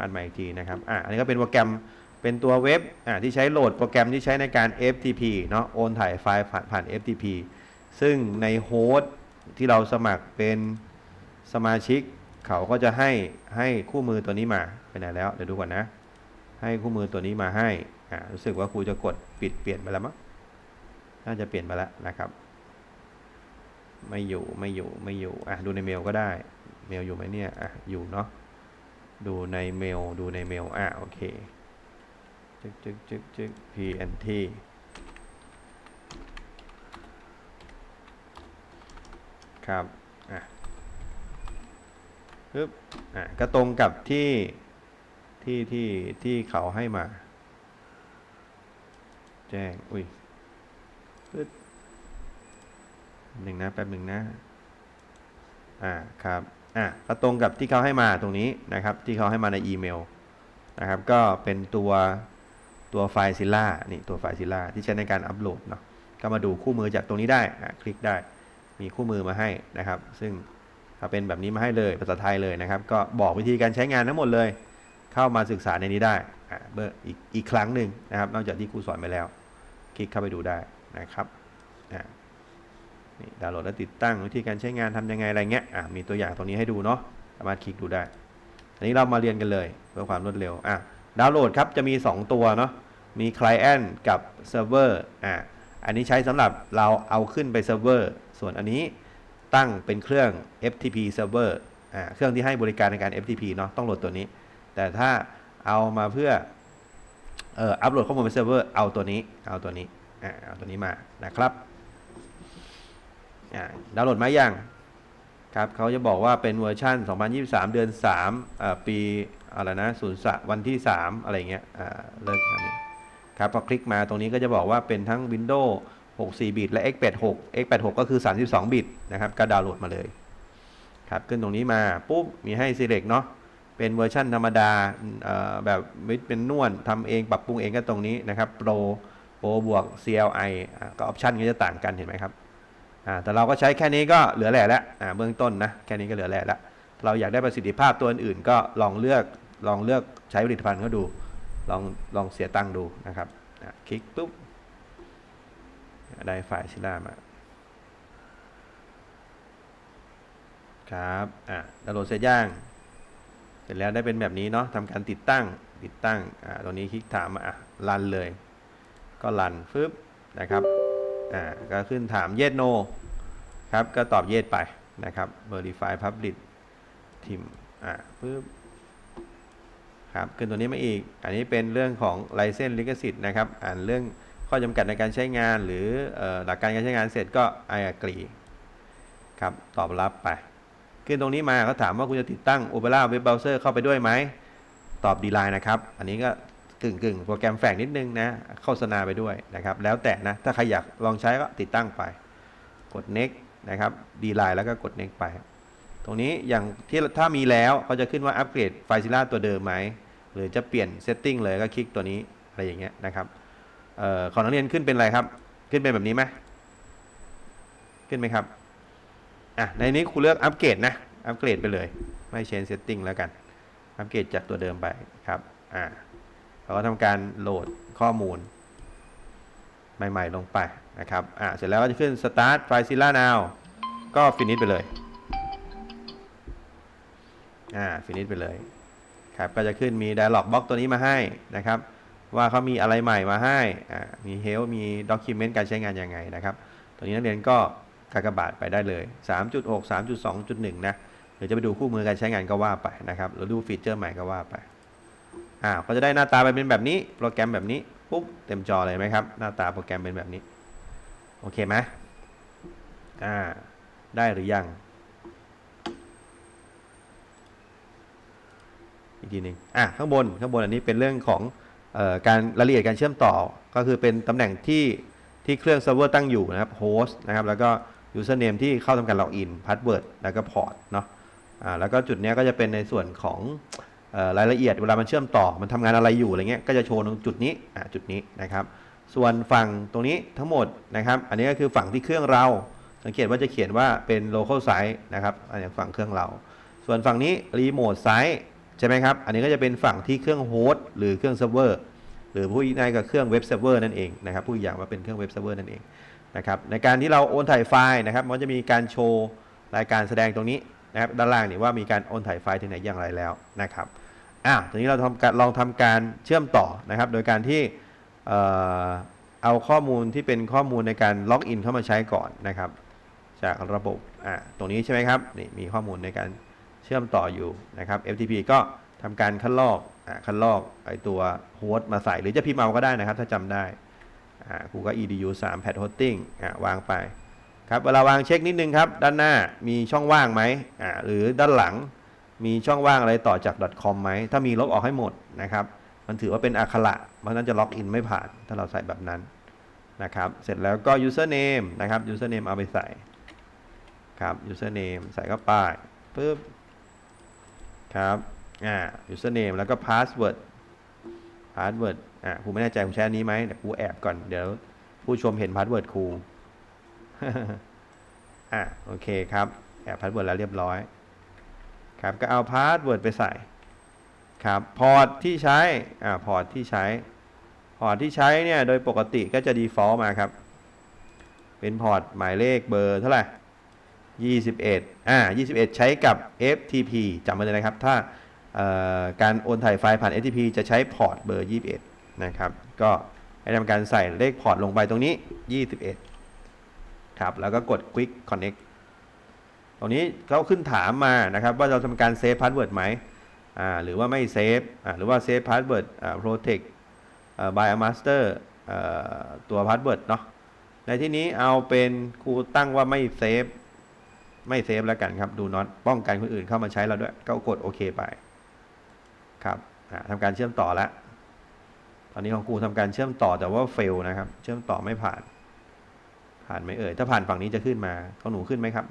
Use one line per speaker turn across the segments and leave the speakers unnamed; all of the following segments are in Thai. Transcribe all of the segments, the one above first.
อ่านใหม่อีกทีนะครับ อะอันนี้ก็เป็นโปรแกรม เป็นตัวเว็บ อะที่ใช้โหลดโปรแกรมที่ใช้ในการ FTP เนาะ โอนถ่ายไฟล์ผ่านผ่าน FTP ซึ่งในโฮสต์ที่เราสมัครเป็นสมาชิก เขาก็จะให้ให้คู่มือตัวนี้มาไปไหนแล้ว เดี๋ยวดูก่อนนะ ให้คู่มือตัวนี้มาให้ อะรู้สึกว่าครูจะกดปิดเปลี่ยนไปแล้วมั้ง น่าจะเปลี่ยนไปแล้วนะครับ ไม่อยู่ ไม่อยู่ ไม่อยู่ อะ ดูในเมลก็ได้ เมลอยู่ไหมเนี่ย อะ อยู่เนาะ ดูในเมล ดูในเมล อะโอเค จึกจึกจึกจึก pnt ครับ อะปึ๊บ อะ ก็ตรงกับที่ ที่ ที่ ที่เขาให้มา แจ้ง อุ้ยปึ๊บหนึ่งนะ แป๊บหนึ่งนะ อ่า ครับ อะก็ตรงกับที่เขาให้มาตรงนี้นะครับ ที่เขาให้มาในอีเมลนะครับ ก็เป็นตัวตัวไฟล์ซิล่านี่ตัวไฟล์ซิล่าที่ใช้ในการอัปโหลดเนาะก็มาดูคู่มือจากตรงนี้ได้อะคลิกได้มีคู่มือมาให้นะครับ ซึ่งถ้าเป็นแบบนี้มาให้เลยภาษาไทยเลยนะครับ ก็บอกวิธีการใช้งานทั้งหมดเลย เข้ามาศึกษาในนี้ได้อะเบอร์อีกอีกครั้งหนึ่งนะครับ นอกจากที่ครูสอนไปแล้ว คลิกเข้าไปดูได้นะครับ ดาวน์โหลดและติดตั้งวิธีการใช้งานทำยังไงอะไรเงี้ยอะมีตัวอย่างตรงนี้ให้ดูเนาะสามารถคลิกดูได้ อันนี้เรามาเรียนกันเลยเพื่อความรวดเร็วอะดาวน์โหลดครับจะมี 2 ตัวเนาะมี Client กับ Server อะอันนี้ใช้สำหรับเราเอาขึ้นไปเซิร์ฟเวอร์ส่วนอันนี้ตั้งเป็นเครื่อง FTP Server อ่าเครื่องที่ให้บริการในการ FTP เนาะต้องโหลดตัวนี้ แต่ถ้าเอามาเพื่อเอ่ออัปโหลดข้อมูลไปเซิร์ฟเวอร์เอาตัวนี้เอาตัวนี้อ่าเอาตัวนี้มานะครับ ดาวน์โหลดมายังครับเขาจะบอกว่าเป็นเวอร์ชัน2023 เดือน3อปีอะไรนะศูนย์สวันที่ 3 อะไรเงี้ยเลิกอันนี้ครับพอคลิกมาตรงนี้ก็จะบอกว่าเป็นทั้ง Windows 64 บิต และ x86 x86 ก็คือ 32 บิตนะครับ ก็ดาวน์โหลดมาเลยครับขึ้นตรงนี้มาปุ๊บ มีให้ select เนาะเป็นเวอร์ชันธรรมดาเอ่อแบบเป็นนวลทำเองปรับปรุงเองก็ตรงนี้นะครับ Pro Pro บวก CLI ก็ออปชันก็จะต่างกันเห็นไหมครับ อ่าแต่เราก็ใช้แค่นี้ก็เหลือแหล่แล้วอ่าเบื้องต้นนะแค่นี้ก็เหลือแหล่แล้วเราอยากได้ประสิทธิภาพตัวอื่นก็ลองเลือกลองเลือกใช้ผลิตภัณฑ์เขาดูลองลองเสียตังค์ดูนะครับคลิกปุ๊บได้ไฟล์ชิล่ามาครับอะดาวน์โหลดเสร็จย่าง เสร็จแล้วได้เป็นแบบนี้เนาะทำการติดตั้งติดตั้งอ่าตรงนี้คลิกถามมาอะรันเลย ก็รันฟึบนะครับ อ่าก็ขึ้นถาม yes no ครับก็ตอบ yes ไปนะครับ verify public team อ่าปึ๊บครับขึ้นตัวนี้มาอีก อันนี้เป็นเรื่องของ license ลิขสิทธิ์นะครับ อ่านเรื่องข้อจำกัดในการใช้งาน หรือเอ่อหลักการการใช้งานเสร็จก็ I agree ครับตอบรับไป ขึ้นตรงนี้มาเขาถามว่าคุณจะติดตั้ง Opera Web Browser เข้าไปด้วยไหม ตอบดีไลน์นะครับ อันนี้ก็ กึ่งกึ่งโปรแกรมแฝงนิดนึงนะโฆษณาไปด้วยนะครับ แล้วแต่นะ ถ้าใครอยากลองใช้ก็ติดตั้งไป กด next นะครับดีไลน์แล้วก็กด next ไป ตรงนี้อย่างที่ถ้ามีแล้วเขาจะขึ้นว่าอัปเกรดไฟซิล่าตัวเดิมไหม หรือจะเปลี่ยนเซตติ้งเลยก็คลิกตัวนี้อะไรอย่างเงี้ยนะครับเอ่อของนักเรียนขึ้นเป็นอะไรครับ ขึ้นเป็นแบบนี้ไหมขึ้นไหมครับอะในนี้ครูเลือกอัปเกรดนะอัปเกรดไปเลย ไม่เชนเซตติ้งแล้วกันอัปเกรดจากตัวเดิมไปครับอ่า เราก็ทำการโหลดข้อมูล ใหม่ ๆ ลงไปนะครับอ่าเสร็จแล้วก็จะขึ้น start FileZilla now ก็ finish ไปเลยอ่า finish ไปเลยครับก็จะขึ้นมี dialog box ตัวนี้มาให้นะครับ ว่าเขามีอะไรใหม่มาให้อ่ามี help มี document การใช้งานยังไงนะครับ ตัวนี้นักเรียนก็กากบาทไปได้เลย 3.6 3.2.1 นะหรือจะไปดูคู่มือการใช้งานก็ว่าไปนะครับหรือดูฟีเจอร์ใหม่ก็ว่าไป อ่าก็จะได้หน้าตาไปเป็นแบบนี้ โปรแกรมแบบนี้ปุ๊บเต็มจอเลยไหมครับ หน้าตาโปรแกรมเป็นแบบนี้ โอเคไหมอ่า ได้หรือยัง อีกทีหนึ่งอะข้างบนข้างบนอันนี้เป็นเรื่องของเอ่อการรายละเอียดการเชื่อมต่อ ก็คือเป็นตำแหน่งที่ที่เครื่องเซิร์ฟเวอร์ตั้งอยู่นะครับโฮสต์นะครับ แล้วก็ username ที่เข้าทำการล็อกอิน password แล้วก็พอร์ตเนาะ อ่า แล้วก็จุดนี้ก็จะเป็นในส่วนของ รายละเอียดเวลามันเชื่อมต่อมันทำงานอะไรอยู่อะไรเงี้ยก็จะโชว์ตรงจุดนี้จุดนี้นะครับ ส่วนฝั่งตรงนี้ทั้งหมดนะครับ อันนี้ก็คือฝั่งที่เครื่องเรา สังเกตว่าจะเขียนว่าเป็น local site นะครับอันนี้ฝั่งเครื่องเรา ส่วนฝั่งนี้ remote site ใช่ไหมครับ อันนี้ก็จะเป็นฝั่งที่เครื่องโฮสต์หรือเครื่องเซิร์ฟเวอร์หรือผู้ง่ายกับเครื่องเว็บเซิร์ฟเวอร์นั่นเองนะครับผู้อย่างว่าเป็นเครื่องเว็บเซิร์ฟเวอร์นั่นเองนะครับในการที่เราโอนถ่ายไฟล์นะครับมันจะมีการโชว์รายการแสดงตรงนี้นะครับด้านล่างนี่ว่ามีการโอนถ่ายไฟล์ถึงไหนอย่างไรแล้วนะครับ อะทีนี้เราทำการลองทำการเชื่อมต่อนะครับ โดยการที่เอ่อเอาข้อมูลที่เป็นข้อมูลในการล็อกอินเข้ามาใช้ก่อนนะครับ จากระบบอะตรงนี้ใช่ไหมครับนี่มีข้อมูลในการเชื่อมต่ออยู่นะครับ FTP ก็ทำการคัดลอกอะคัดลอกไอตัวโฮสต์มาใส่หรือจะพิมพ์เอาก็ได้นะครับ ถ้าจำได้อ่ากูก็ edu 3 pad hosting อะวางไปครับเวลาวางเช็คนิดนึงครับ ด้านหน้ามีช่องว่างไหมอ่าหรือด้านหลัง มีช่องว่างอะไรต่อจาก .com ไหม ถ้ามีลบออกให้หมดนะครับ มันถือว่าเป็นอักขระ เพราะนั้นจะล็อกอินไม่ผ่าน ถ้าเราใส่แบบนั้นนะครับ เสร็จแล้วก็ username นะครับ username เอาไปใส่ครับ username ใส่เข้าไปปึ๊บครับ อ่า username แล้วก็ password password อ่าครูไม่แน่ใจครูใช้อันนี้ไหมเดี๋ยวครูแอบก่อน เดี๋ยวผู้ชมเห็น password ครู อ่าโอเคครับ แอบ password แล้วเรียบร้อย ครับก็เอา password ไปใส่ครับพอร์ตที่ใช้อ่าพอร์ตที่ใช้พอร์ตที่ใช้เนี่ยโดยปกติก็จะ default มาครับ เป็นพอร์ตหมายเลขเบอร์เท่าไหร่21อ่า21 ใช้กับ FTP จำไว้เลยนะครับ ถ้าการโอนถ่ายไฟล์ผ่าน FTP จะใช้พอร์ตเบอร์ 21 นะครับ ก็ให้ทำการใส่เลขพอร์ตลงไปตรงนี้ 21 ครับ แล้วก็กด Quick Connect ตรงนี้เขาขึ้นถามมานะครับว่าเราทำการเซฟพาสเวิร์ดไหมอ่าหรือว่าไม่เซฟอ่าหรือว่าเซฟพาสเวิร์ดอ่า protect อ่า by a master อ่าตัวพาสเวิร์ดเนาะในที่นี้เอาเป็นครูตั้งว่าไม่เซฟไม่เซฟแล้วกันครับ ดูน็อตป้องกันคนอื่นเข้ามาใช้เราด้วย ก็กดโอเคไปครับอ่าทำการเชื่อมต่อแล้วตอนนี้ของครูทำการเชื่อมต่อแต่ว่าเฟลนะครับ เชื่อมต่อไม่ผ่าน ผ่านไหมเอ่ยถ้าผ่านฝั่งนี้จะขึ้นมาของหนูขึ้นไหมครับ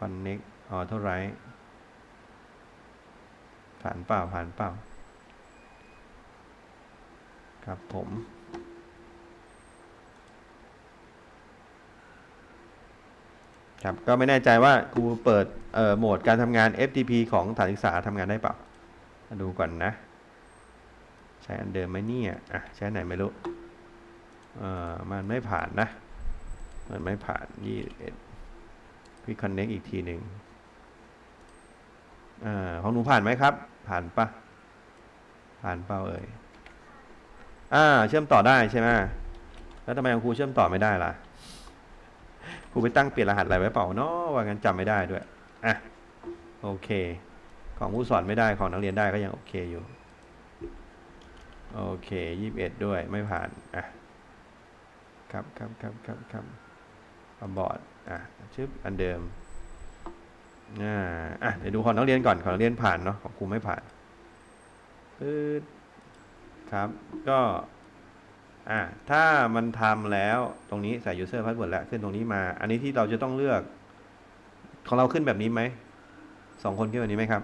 connect auto write ผ่านเปล่าผ่านเปล่า ครับผม ครับ ก็ไม่แน่ใจว่าครูเปิดเอ่อโหมดการทำงาน FTP ของสถานศึกษาทำงานได้เปล่ามาดูก่อนนะ ใช้อันเดิมไหมเนี่ยอะใช้ไหนไม่รู้ เอ่อ มันไม่ผ่านนะ มันไม่ผ่านยี่สิบเอ็ด พี่คอนเน็กอีกทีหนึ่งอ่าของหนูผ่านไหมครับ ผ่านปะผ่านเปล่าเอ่ยอ่า เชื่อมต่อได้ใช่ไหมแล้วทำไมของครูเชื่อมต่อไม่ได้ล่ะครูไปตั้งเปลี่ยนรหัสอะไรไว้เปล่าเนาะว่างั้นจำไม่ได้ด้วยอะโอเค ของผู้สอนไม่ได้ของนักเรียนได้ก็ยังโอเคอยู่ โอเคยี่สิบเอ็ดด้วยไม่ผ่านอะครับครับครับครับครับอบอร์ด อะชึบอันเดิมอ่าอะเดี๋ยวดูของนักเรียนก่อนของนักเรียนผ่านเนาะของครูไม่ผ่านปึ๊ดครับ ก็ อะถ้ามันทำแล้วตรงนี้ใส่ user password แล้วขึ้นตรงนี้มา อันนี้ที่เราจะต้องเลือก ของเราขึ้นแบบนี้ไหมสองคนขึ้นแบบนี้ไหมครับ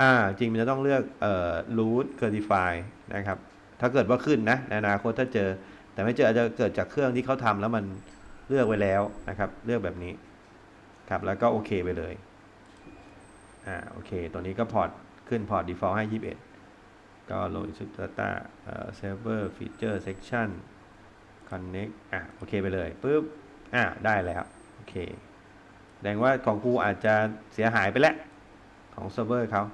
อ่า จริงมันจะต้องเลือกเอ่อ root certify นะครับ ถ้าเกิดว่าขึ้นนะในอนาคตถ้าเจอ แต่ไม่เจออาจจะเกิดจากเครื่องที่เขาทำแล้วมัน เลือกไว้แล้วนะครับ เลือกแบบนี้ครับแล้วก็โอเคไปเลยอ่าโอเค ตัวนี้ก็พอร์ตขึ้นพอร์ต default ให้ 21 ก็โหลด Super Data เอ่อ Server Feature Section Connect อะโอเคไปเลยปุ๊บอ่าได้แล้วโอเคแสดงว่าของครูอาจจะเสียหายไปแล้ว ของเซิร์ฟเวอร์เขา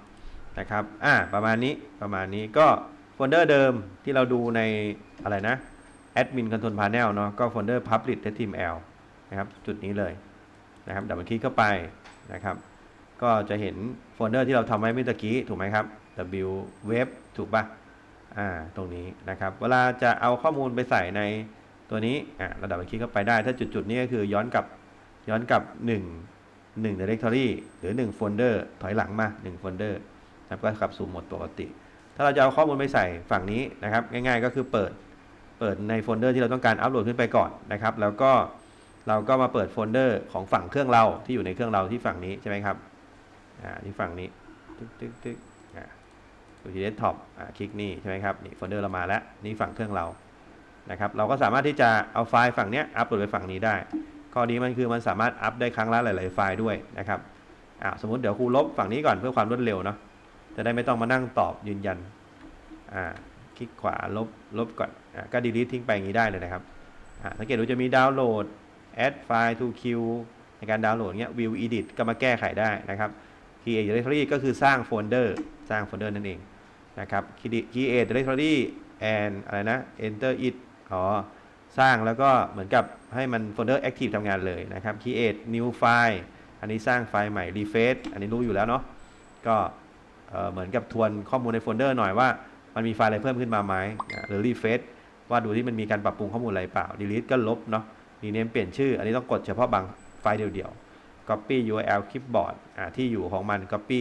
นะครับ อ่า ประมาณนี้ ประมาณนี้ก็โฟลเดอร์เดิมที่เราดูในอะไรนะ Admin Control Panel เนาะก็โฟลเดอร์ Public HTML นะครับจุดนี้เลยนะครับดับเบิลคลิกเข้าไปนะครับก็จะเห็นโฟลเดอร์ที่เราทำไว้เมื่อกี้ถูกไหมครับ W Web ถูกปะอ่าตรงนี้นะครับเวลาจะเอาข้อมูลไปใส่ในตัวนี้อ่าระดับเบิลคลิกเข้าไปได้ ถ้าจุดๆนี้ก็คือย้อนกลับย้อนกลับ 1 1 directory หรือ 1 folder ถอยหลังมา 1 folder นะครับก็กลับสู่โหมดปกติ ถ้าเราจะเอาข้อมูลไปใส่ฝั่งนี้นะครับ ง่ายๆก็คือเปิด ปิดในโฟลเดอร์ที่เราต้องการอัปโหลดขึ้นไปก่อนนะครับ แล้วก็เราก็มาเปิดโฟลเดอร์ของฝั่งเครื่องเราที่อยู่ในเครื่องเราที่ฝั่งนี้ใช่ไหมครับอ่าที่ฝั่งนี้ตึ๊กตึ๊กตึ๊กอ่าอยู่ที่เดสก์ท็อปอ่าคลิกนี่ใช่ไหมครับนี่โฟลเดอร์เรามาแล้วนี่ฝั่งเครื่องเรานะครับเราก็สามารถที่จะเอาไฟล์ฝั่งเนี้ยอัปโหลดไปฝั่งนี้ได้ข้อดีมันคือมันสามารถอัพได้ครั้งละหลาย ๆ ไฟล์ด้วยนะครับอ่าสมมติเดี๋ยวครูลบฝั่งนี้ก่อนเพื่อความรวดเร็วเนาะจะได้ไม่ต้องมานั่งตอบยืนยันอ่า คลิกขวาลบลบก่อนอก็ delete ทิ้งไปอย่างนี้ได้เลยนะครับสังเกตดูจะมีดาวน์โหลด add file to queue ในการดาวน์โหลดเงี้ย view edit ก็มาแก้ไขได้นะครับ create directory ก็คือสร้างโฟลเดอร์สร้างโฟลเดอร์นั่นเองนะครับ create directory and อะไรนะ enter it อ๋อ สร้างแล้วก็เหมือนกับให้มันโฟลเดอร์ active ทำงานเลยนะครับ create new file อันนี้สร้างไฟล์ใหม่ refresh อันนี้รู้อยู่แล้วเนาะ ก็เหมือนกับทวนข้อมูลในโฟลเดอร์หน่อยว่า มันมีไฟล์อะไรเพิ่มขึ้นมาไหมหรือ refresh ว่าดูที่มันมีการปรับปรุงข้อมูลอะไรเปล่า delete ก็ลบเนาะ rename เปลี่ยนชื่อ อันนี้ต้องกดเฉพาะบางไฟล์เดียวๆ copy URL clipboard ที่อยู่ของมัน copy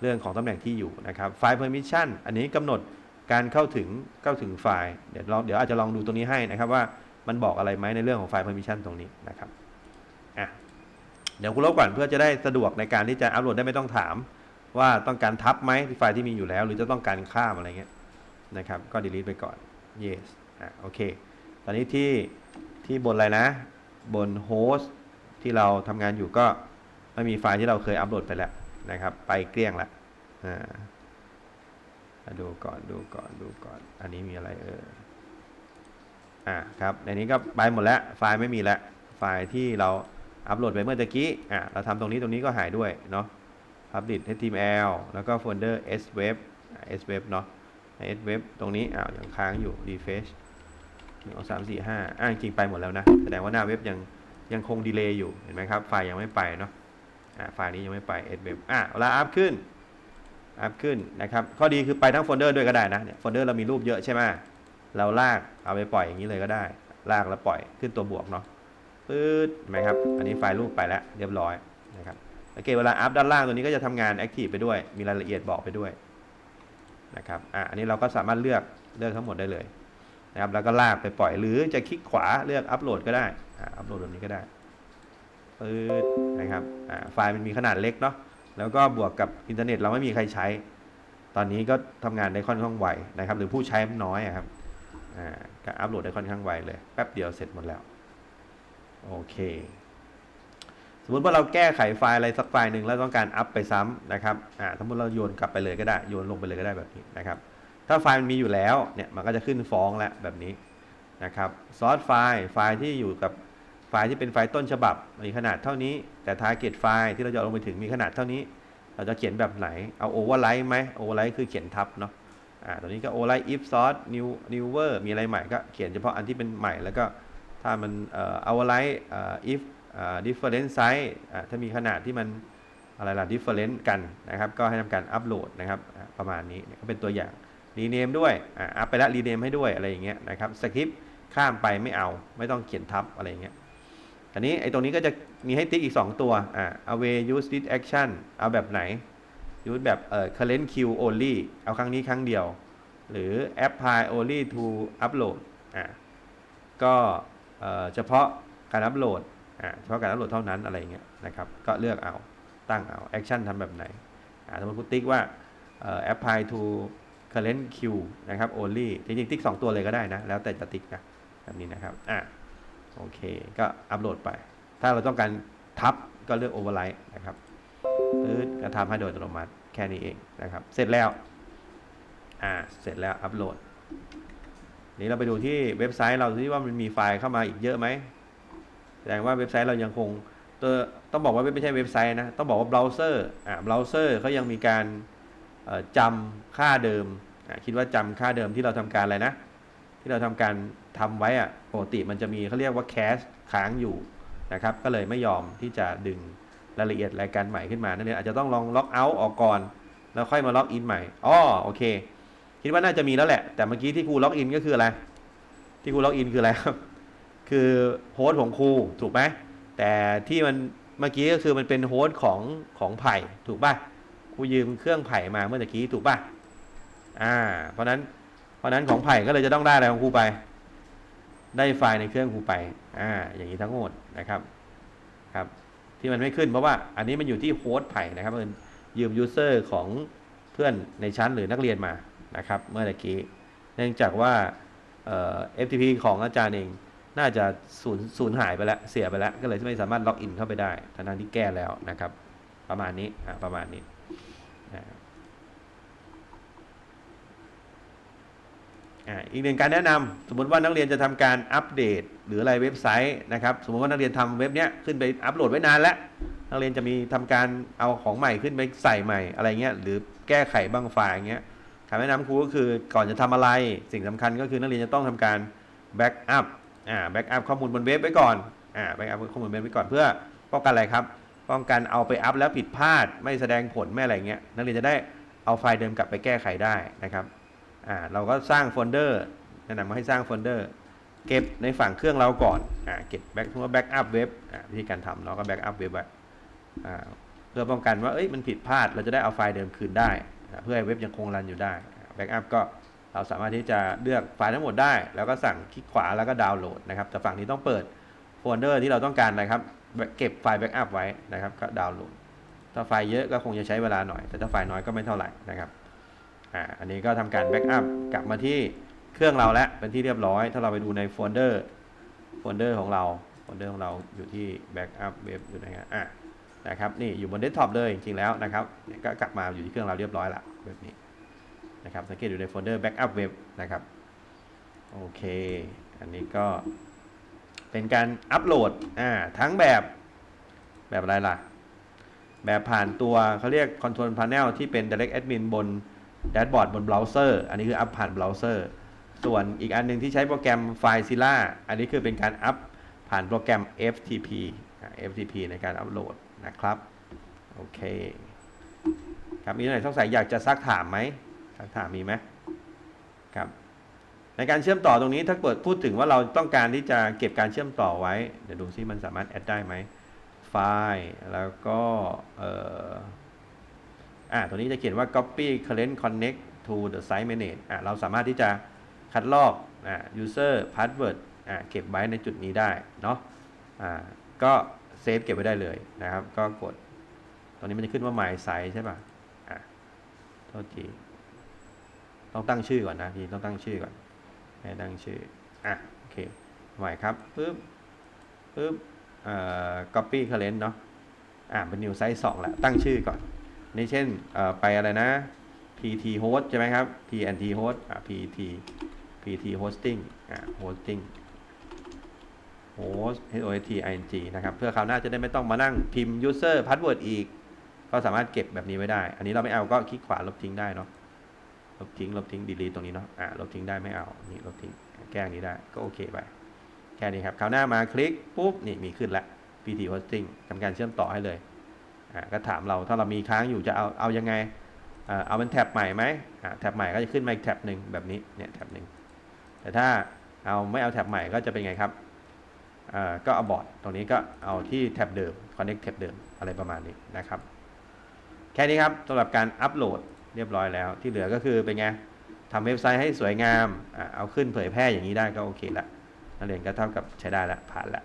เรื่องของตำแหน่งที่อยู่นะครับไฟล์ permission อันนี้กำหนดการเข้าถึงเข้าถึงไฟล์เดี๋ยวองเดี๋ยวอาจจะลองดูตรงนี้ให้นะครับว่ามันบอกอะไรไหมในเรื่องของไฟล์ permission ตรงนี้นะครับอะเดี๋ยวคุณลบก่อนเพื่อจะได้สะดวกในการที่จะอัปโหลดได้ไม่ต้องถาม ว่าต้องการทับไหมไฟล์ที่มีอยู่แล้ว หรือจะต้องการข้ามอะไรเงี้ย นะครับ ก็ delete ไปก่อน yes อะโอเค ตอนนี้ที่ที่บนอะไรนะ บนโฮสต์ที่เราทำงานอยู่ก็ไม่มีไฟล์ที่เราเคยอัปโหลดไปแล้วนะครับ ไปเกลี้ยงละอ่ามาดูก่อนดูก่อนดูก่อน อันนี้มีอะไรเอออ่าครับในนี้ก็ไปหมดแล้ว ไฟล์ไม่มีแล้ว ไฟล์ที่เราอัปโหลดไปเมื่อตะกี้ อ่าเราทำตรงนี้ตรงนี้ก็หายด้วยเนาะ public html แล้วก็โฟลเดอร์ sweb sweb เนาะ ใน sweb ตรงนี้อ้าวยังค้างอยู่ refresh หนึ่งสองสามสี่ห้าอ่างจริงไปหมดแล้วนะ แสดงว่าหน้าเว็บยังยังคงดีเลย์อยู่ เห็นไหมครับ ไฟล์ยังไม่ไปเนาะอ่าไฟล์นี้ยังไม่ไป sweb อ่าเวลาอัพขึ้น อัพขึ้นนะครับ ข้อดีคือไปทั้งโฟลเดอร์ด้วยก็ได้นะ เนี่ย โฟลเดอร์เรามีรูปเยอะใช่ไหมเราลากเอาไปปล่อยอย่างนี้เลยก็ได้ ลากแล้วปล่อยขึ้นตัวบวกเนาะ ปื๊ดเห็นไหมครับ อันนี้ไฟล์รูปไปแล้วเรียบร้อยนะครับ โอเค เวลาอัพด้านล่างตัวนี้ก็จะทำงานแอคทีฟไปด้วย มีรายละเอียดบอกไปด้วย นะครับอะอันนี้เราก็สามารถเลือกเลือกทั้งหมดได้เลยนะครับแล้วก็ลากไปปล่อยหรือจะคลิกขวาเลือกอัปโหลดก็ได้อ่าอัปโหลดแบบนี้ก็ได้ปื๊ดนะครับอ่าไฟล์มันมีขนาดเล็กเนาะแล้วก็บวกกับอินเทอร์เน็ตเราไม่มีใครใช้ ตอนนี้ก็ทำงานได้ค่อนข้างไวนะครับ หรือผู้ใช้มันน้อยครับอ่าก็อัปโหลดได้ค่อนข้างไวเลยแป๊บเดียวเสร็จหมดแล้วโอเค สมมติว่าเราแก้ไขไฟล์อะไรสักไฟล์หนึ่งแล้วต้องการอัพไปซ้ำนะครับอ่าสมมติเราโยนกลับไปเลยก็ได้โยนลงไปเลยก็ได้แบบนี้นะครับ ถ้าไฟล์มันมีอยู่แล้วเนี่ยมันก็จะขึ้นฟ้องแล้วแบบนี้นะครับซอสไฟล์ไฟล์ที่อยู่กับไฟล์ที่เป็นไฟล์ต้นฉบับมีขนาดเท่านี้ แต่ target ไฟล์ที่เราจะาลงไปถึงมีขนาดเท่านี้ เราจะเขียนแบบไหนเอา override ไหม override คือเขียนทับเนาะอ่าตัวนี้ก็ override if source new newer มีอะไรใหม่ก็เขียนเฉพาะอันที่เป็นใหม่แล้วก็ถ้ามันเอ่อ override เอ่ออ่อ different size ถ้ามีขนาดที่มันอะไรล่ะ different กันนะครับ ก็ให้ทำการอัปโหลดนะครับประมาณนี้ก็เป็นตัวอย่าง rename ด้วยอัพไปแล้ว rename ให้ด้วยอะไรอย่างเงี้ยนะครับสคริปต์ข้ามไปไม่เอาไม่ต้องเขียนทับอะไรอย่างเงี้ยอันนี้ไอ้ตรงนี้ก็จะมีให้ติ๊กอีก 2 ตัวอ่า away use this action เอาแบบไหน use แบบเอ่อ current queue only เอาครั้งนี้ครั้งเดียว หรือ apply only to upload อ่าก็เอ่อเฉพาะการอัปโหลด เฉพาะการอัปโหลดเท่านั้นอะไรเงี้ยนะครับก็เลือกเอาตั้งเอา action ทำแบบไหนสมมติคุณติ๊กว่า apply to current queue นะครับ only จริงๆ ติ๊ก 2 ตัวเลยก็ได้นะ แล้วแต่จะติ๊กนะแบบนี้นะครับอ่าโอเค ก็อัปโหลดไป ถ้าเราต้องการทับก็เลือก override นะครับปื๊ดก็ทำให้โดยอัตโนมัติแค่นี้เองนะครับ เสร็จแล้วอ่าเสร็จแล้วอัปโหลด นี้เราไปดูที่เว็บไซต์เราที่ว่ามันมีไฟล์เข้ามาอีกเยอะไหม แสดงว่าเว็บไซต์เรายังคงตัวต้องบอกว่าไม่ใช่เว็บไซต์นะ ต้องบอกว่าเบราว์เซอร์อ่าเบราว์เซอร์เขายังมีการเอ่อจำค่าเดิมคิดว่าจำค่าเดิมที่เราทำการอะไรนะ ที่เราทำการทำไว้อะปกติมันจะมีเขาเรียกว่าแคชค้างอยู่นะครับ ก็เลยไม่ยอมที่จะดึงรายละเอียดรายการใหม่ขึ้นมานั่นเองอาจจะต้องลองล็อกเอาท์ออกก่อน แล้วค่อยมาล็อกอินใหม่อ๋อโอเค คิดว่าน่าจะมีแล้วแหละ แต่เมื่อกี้ที่ครูล็อกอินก็คืออะไร ที่ครูล็อกอินคืออะไรครับ คือโฮสต์ของครูถูกไหมแต่ที่มันเมื่อกี้ก็คือมันเป็นโฮสต์ของของไผ่ถูกป่ะครูยืมเครื่องไผ่มาเมื่อกี้ถูกป่ะอ่า เพราะนั้นเพราะนั้นของไผ่ก็เลยจะต้องได้อะไรของครูไป ได้ไฟล์ในเครื่องครูไปอ่าอย่างนี้ทั้งหมดนะครับครับ ที่มันไม่ขึ้นเพราะว่าอันนี้มันอยู่ที่โฮสต์ไผ่นะครับมันยืมยูเซอร์ของเพื่อนในชั้นหรือนักเรียนมานะครับ เมื่อกี้ เนื่องจากว่าเอ่อ FTP ของอาจารย์เอง น่าจะสูญสูญหายไปแล้วเสียไปแล้วก็เลยไม่สามารถล็อกอินเข้าไปได้ทั้งๆที่แก้แล้วนะครับ ประมาณนี้ประมาณนี้อีกหนึ่งการแนะนำสมมติว่านักเรียนจะทำการอัปเดต หรืออะไรเว็บไซต์นะครับสมมติว่านักเรียนทำเว็บเนี้ยขึ้นไปอัปโหลดไว้นานแล้วนักเรียนจะมีทำการเอาของใหม่ขึ้นไปใส่ใหม่อะไรเงี้ยหรือแก้ไขบางฝ่ายอย่างเงี้ยคำแนะนำครูก็คือก่อนจะทำอะไร สิ่งสำคัญก็คือนักเรียนจะต้องทำการแบ็กอัพ อ่าแบ็กอัพข้อมูลบนเว็บไว้ก่อนอ่าแบ็กอัพข้อมูลเว็บไว้ก่อนเพื่อป้องกันอะไรครับป้องกันเอาไปอัพแล้วผิดพลาดไม่แสดงผลไม่อะไรเงี้ยนักเรียนจะได้เอาไฟล์เดิมกลับไปแก้ไขได้นะครับอ่าเราก็สร้างโฟลเดอร์แนะนำว่าให้สร้างโฟลเดอร์เก็บในฝั่งเครื่องเราก่อนอ่าเก็บแบ็กทั่วแบ็กอัพเว็บอ่าวิธีการทำเราก็แบ็กอัพเว็บไว้อ่าเพื่อป้องกันว่าเอ้ยมันผิดพลาดเราจะได้เอาไฟล์เดิมคืนได้ เพื่อให้เว็บยังคงรันอยู่ได้แบ็กอัพก็ เราสามารถที่จะเลือกไฟล์ทั้งหมดได้ แล้วก็สั่งคลิกขวาแล้วก็ดาวน์โหลดนะครับ แต่ฝั่งนี้ต้องเปิดโฟลเดอร์ที่เราต้องการนะครับ เก็บไฟล์แบ็กอัพไว้นะครับก็ดาวน์โหลด ถ้าไฟล์เยอะก็คงจะใช้เวลาหน่อย แต่ถ้าไฟล์น้อยก็ไม่เท่าไหร่นะครับ อ่า อันนี้ก็ทำการแบ็กอัพกลับมาที่เครื่องเราแล้วเป็นที่เรียบร้อย ถ้าเราไปดูในโฟลเดอร์โฟลเดอร์ของเราโฟลเดอร์ของเราอยู่ที่แบ็กอัพเว็บอยู่ไหนฮะอะนะครับ นี่อยู่บนเดสก์ท็อปเลยจริงๆแล้วนะครับก็กลับมาอยู่ที่เครื่องเราเรียบร้อยละแบบนี้ นะครับสังเกตอยู่ในโฟลเดอร์ Backup Web นะครับโอเค อันนี้ก็เป็นการอัปโหลดอ่าทั้งแบบแบบอะไรล่ะ แบบผ่านตัวเขาเรียก Control Panel ที่เป็น Direct Admin บนแดชบอร์ดบนเบราว์เซอร์ อันนี้คืออัพผ่านเบราว์เซอร์ ส่วนอีกอันหนึงที่ใช้โปรแกรม FileZilla อันนี้คือเป็นการอัพผ่านโปรแกรม FTP FTP ในการอัปโหลดนะครับ โอเค ครับมีอะไรสงสัยอยากจะซักถามไหม ซักถามมีไหมครับ ในการเชื่อมต่อตรงนี้ถ้าเกิดพูดถึงว่าเราต้องการที่จะเก็บการเชื่อมต่อไว้ เดี๋ยวดูซิมันสามารถแอดได้ไหมไฟล์แล้วก็เอ่อ่าตัวนี้จะเขียนว่า copy current connect to the site manage อ่าเราสามารถที่จะคัดลอกอ่า user password อ่าเก็บไว้ในจุดนี้ได้เนาะอ่าก็เซฟเก็บไว้ได้เลยนะครับ ก็กดตรงนี้มันจะขึ้นว่า my site ใช่ป่ะอะโทษที ต้องตั้งชื่อก่อนนะพี่ต้องตั้งชื่อก่อนให้ตั้งชื่ออะโอเคใหม่ครับปึ๊บปึ๊บเอ่อ copy current เนาะอะเป็น new site 2แล้วตั้งชื่อก่อนนี่เช่นเอ่อไปอะไรนะ pt host ใช่ไหมครับ pnt host อะ pt pt hosting อะ hosting host h o s t i n g นะครับเพื่อคราวหน้าจะได้ไม่ต้องมานั่งพิมพ์ user password อีก ก็สามารถเก็บแบบนี้ไว้ได้ อันนี้เราไม่เอาก็คลิกขวาลบทิ้งได้เนาะ บทิ้งลบทิ้ง delete ตรงนี้เนาะอ่าลบทิ้งได้ไม่เอานี่ลบทิ้งแก้อันนี้ได้ก็โอเคไปแค่นี้ครับคราวหน้ามาคลิกปุ๊บนี่มีขึ้นล้ว pt hosting ทำการเชื่อมต่อให้เลยอ่าก็ถามเราถ้าเรามีค้างอยู่จะเอาเอายังไงอ่าเอาเป็นแท็บใหม่ไหมอ่าแท็บใหม่ก็จะขึ้นมาอีกแท็บหนึ่งแบบนี้เนี่ยแท็บหนึ่งแต่ถ้าเอาไม่เอาแท็บใหม่ก็จะเป็นไงครับอ่าก็เอาบอร์ดตรงนี้ก็เอาที่แท็บเดิม connect แท็บเดิมอะไรประมาณนี้นะครับแค่นี้ครับสำหรับการอัปโหลด เรียบร้อยแล้ว ที่เหลือก็คือเป็นไงทำเว็บไซต์ให้สวยงาม เอาขึ้นเผยแพร่อย่างนี้ได้ก็โอเคละนักเรียนก็เท่ากับใช้ได้ละผ่านละ